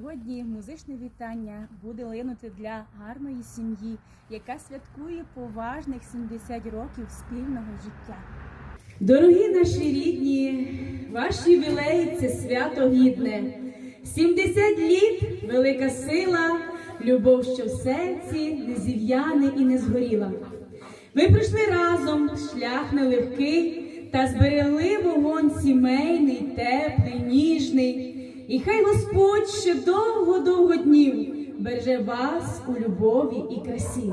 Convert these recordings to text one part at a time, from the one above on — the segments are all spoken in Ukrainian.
Сьогодні музичне вітання буде линути для гарної сім'ї, яка святкує поважних 70 років спільного життя. Дорогі наші рідні, ваш ювілей це свято гідне. 70 літ велика сила, любов, що в серці не зів'яне і не згоріла. Ви прийшли разом, шлях нелегкий, та зберегли вогонь сімейний, теплий, ніжний. І хай Господь ще довго-довго днів береже вас у любові і красі.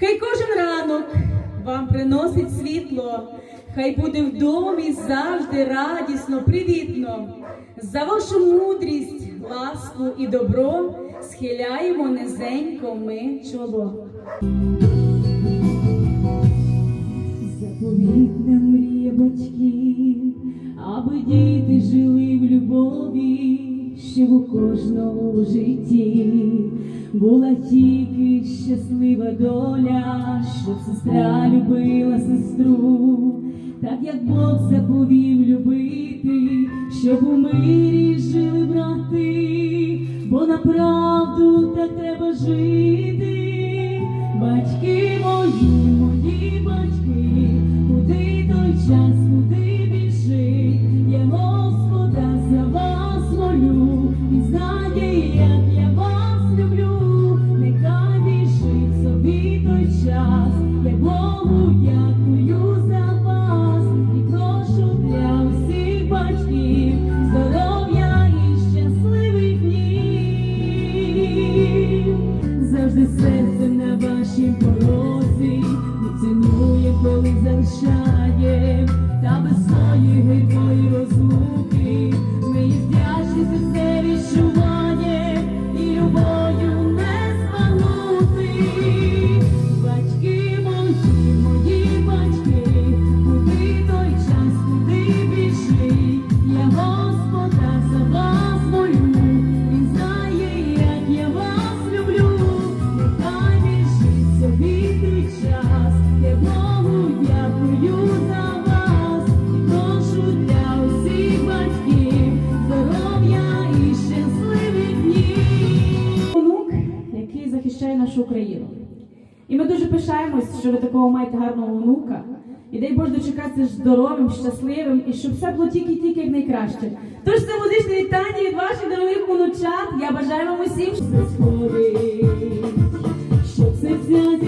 Хай кожен ранок вам приносить світло, хай буде в домі завжди радісно, привітно. За вашу мудрість, ласку і добро схиляємо низенько ми чоло. Заповітна мрія батьків, аби діти жили любові, щоб у кожному житті. Була тільки щаслива доля, щоб сестра любила сестру, так як Бог заповів любити, щоб у мирі жили брати, бо направду так треба жити. Батьки мої 想 нашу Україну. І ми дуже пишаємось, що ви такого маєте гарного онука. І дай Боже дочекатися здоровим, щасливим і щоб все було тільки-тільки як найкраще. Тож це музичне вітання від ваших дорогих онучат. Я бажаю вам усім. Щоб серця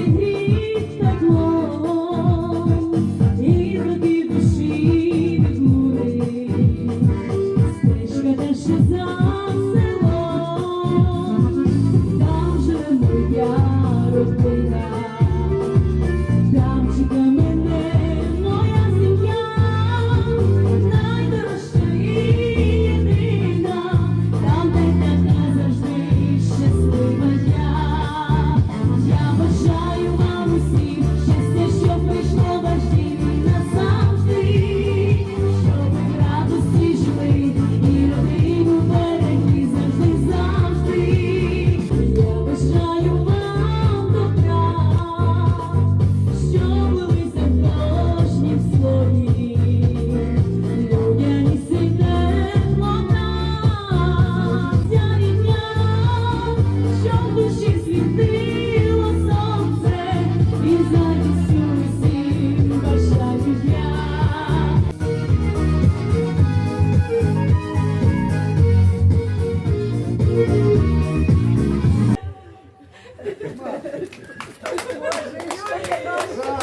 Оплески, оплески!